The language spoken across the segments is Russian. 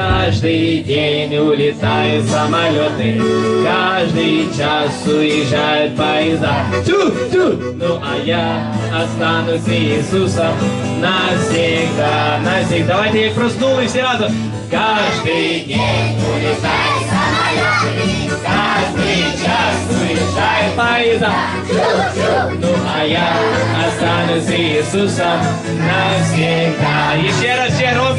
Каждый день улетают самолеты, каждый час уезжают поезда. Тю-тю! Ну а я останусь Иисусом навсегда, навсегда. Давайте я проснулись все разом. Каждый день улетают самолеты, каждый час уезжают поезда. Ну а я останусь Иисусом навсегда. Еще раз, все громче.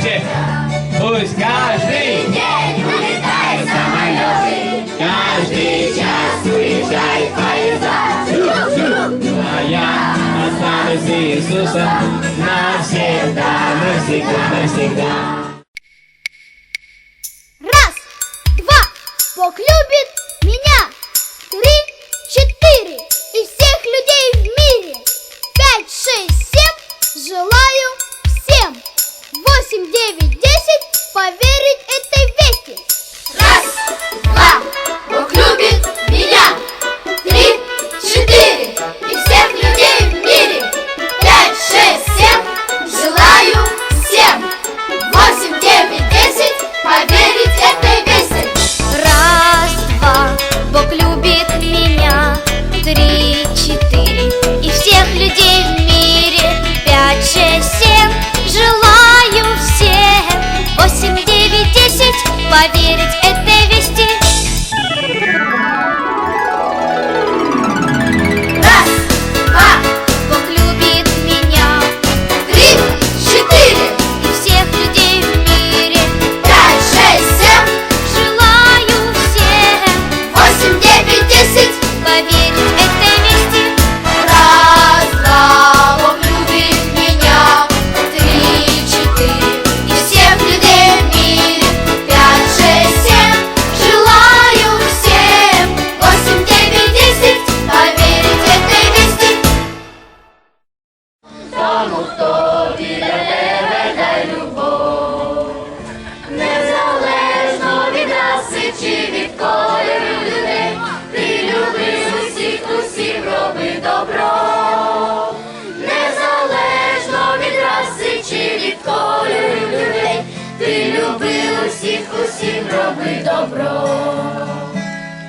Иисусом навсегда, навсегда, навсегда. Раз, два, Бог любит меня. Три, четыре, и всех людей в мире. Пять, шесть, семь, желаю всем. Восемь, девять, десять, поверить этой вести. Раз, два, поверить этой усім роби добро.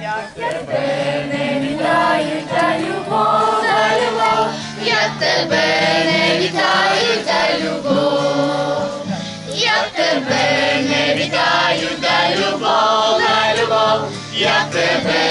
Як тебе не вітають, та любов, та любов, як тебе не вітають, та любов, як тебе не вітають, та любов, та любов, як тебе